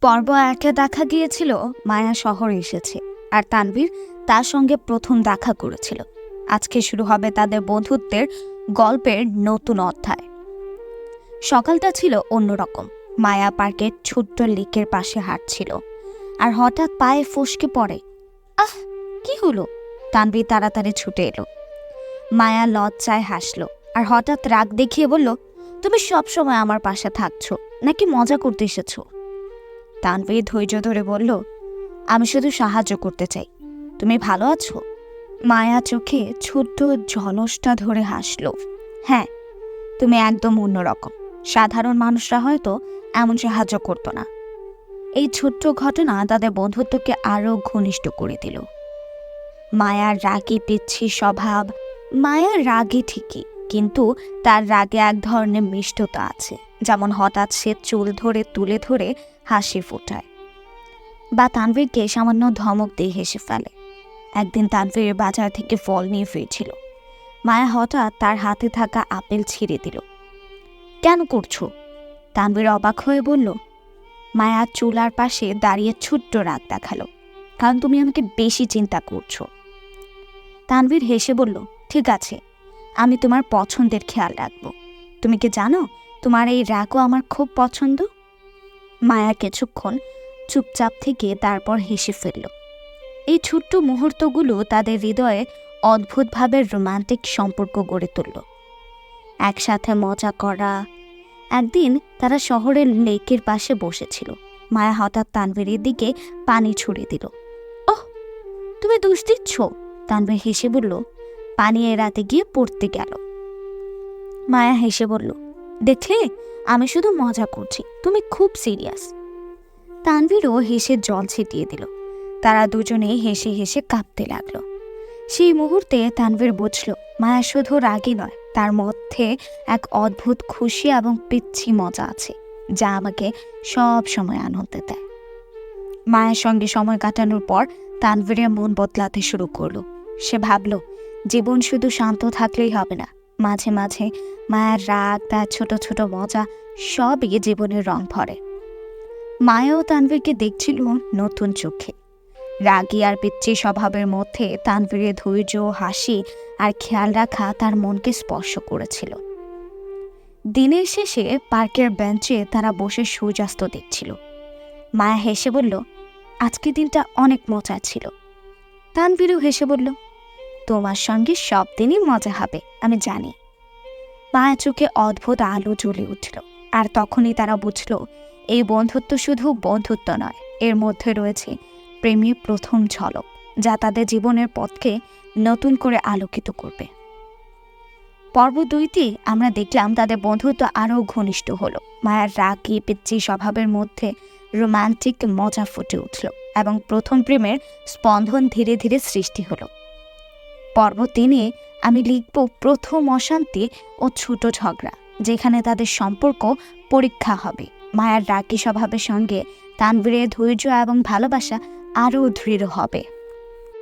পর্ব একে দেখা গিয়েছিল মায়া শহরে এসেছে। আর তানভীর তার সঙ্গে প্রথম দেখা করেছিল। আজকে শুরু হবে তাদের বন্ধুত্বের গল্পের নতুন অধ্যায়। সকালটা ছিল অন্যরকম। মায়া পার্কের ছোট্ট লেকের পাশে হাঁটছিল। আর হঠাৎ পায়ে ফসকে পড়ে। আহ, কি হলো? তানভীর তাড়াতাড়ি ছুটে এলো। মায়া লজ্জায় হাসলো। আর হঠাৎ রাগ দেখিয়ে বলল, তুমি সবসময় আমার পাশে থাকছো। নাকি মজা করতে এসেছ? তানভীর ধৈর্য ধরে বলল, আমি শুধু সাহায্য করতে চাই। তুমি ভালো আছো? মায়া চোখে ছোট্ট ঝলসটা ধরে হাসলো। হ্যাঁ তুমি একদম অন্যরকম সাধারণ মানুষরা হয়তো এমন সাহায্য করতো না। এই ছোট্ট ঘটনা তাদের বন্ধুত্বকে আরও ঘনিষ্ঠ করে দিল। মায়ার রাগি পিচ্ছি স্বভাব, মায়ার রাগী ঠিকই, কিন্তু তার রাগে এক ধরনের মিষ্টতা আছে, যেমন হঠাৎ সে চুল ধরে, তুলে ধরে হাসি ফোটায়। বা তানভীরকে সামান্য ধমক দিয়ে হেসে ফেলে। একদিন তানভীর বাজার থেকে ফল নিয়ে ফিরছিল। মায়া হঠাৎ তার হাতে থাকা আপেল ছিঁড়ে দিল। কেন করছ? তানভীর অবাক হয়ে বলল, মায়া চুলার পাশে দাঁড়িয়ে ছোট্ট রাগ দেখাল, কারণ তুমি আমাকে বেশি চিন্তা করছ। তানভীর হেসে বলল, ঠিক আছে, আমি তোমার পছন্দের খেয়াল রাখব। তুমি কি জানো, তোমার এই রাগও আমার খুব পছন্দ? মায়া কিছুক্ষণ চুপচাপ থেকে তারপর হেসে ফেলল। এই ছোট্ট মুহূর্তগুলো তাদের হৃদয়ে অদ্ভুতভাবে রোমান্টিক সম্পর্ক গড়ে তুলল। একসাথে মজা করা। একদিন তারা শহরের লেকের পাশে বসেছিল। মায়া হঠাৎ তানভীরের দিকে পানি ছুড়ে দিল। ওহ, তুমি দোষ দিচ্ছ? তানভীর হেসে বলল। পানি এড়াতে গিয়ে পড়তে গেল। মায়া হেসে বলল, দেখলে আমি শুধু মজা করছি। তুমি খুব সিরিয়াস। তানভীরও হেসে জল ছিটিয়ে দিল। তারা দুজনেই হেসে হেসে কাঁপতে লাগল। সেই মুহূর্তে তানভীর বুঝল, মায়া শুধু রাগী নয়, তার মধ্যে এক অদ্ভুত খুশি এবং পিচ্ছি মজা আছে, যা আমাকে সব সময় আনন্দ দেয়। মায়ের সঙ্গে সময় কাটানোর পর তানভীরের মন বদলাতে শুরু করল। সে ভাবল, জীবন শুধু শান্ত থাকলেই হবে না মাঝে মাঝে মায়ের রাগ, তার ছোট ছোট মজা সবই জীবনের রং ভরে মায়াও তানভীরকে দেখছিল নতুন চোখে। রাগী আর পিচ্ছি স্বভাবের মধ্যে তানভীরের ধৈর্য, হাসি আর খেয়াল রাখা তার মনকে স্পর্শ করেছিল। দিনের শেষে পার্কের বেঞ্চে তারা বসে সূর্যাস্ত দেখছিল। মায়া হেসে বলল, আজকের দিনটা অনেক মজার ছিল। তানভীরও হেসে বলল তোমার সঙ্গে সব দিনই মজা হবে, আমি জানি। মায়া চোখে অদ্ভুত আলো জ্বলে উঠল, আর তখনই তারা বুঝল, এই বন্ধুত্ব শুধু বন্ধুত্ব নয়, এর মধ্যে রয়েছে প্রেমের প্রথম ঝলক, যা তাদের জীবনের পথকে নতুন করে আলোকিত করবে। পর্ব দুইতে আমরা দেখলাম তাদের বন্ধুত্ব আরও ঘনিষ্ঠ হলো, মায়ার রাগি পিচ্ছি স্বভাবের মধ্যে রোমান্টিক মজা ফুটে উঠল, এবং প্রথম প্রেমের স্পন্দন ধীরে ধীরে সৃষ্টি হলো। পর্ব তিনে আমি লিখব প্রথম অশান্তি ও ছোট ঝগড়া, যেখানে তাদের সম্পর্ক পরীক্ষা হবে। মায়ার রাগী স্বভাবের সঙ্গে তানবীরের ধৈর্য এবং ভালোবাসা আরও দৃঢ় হবে।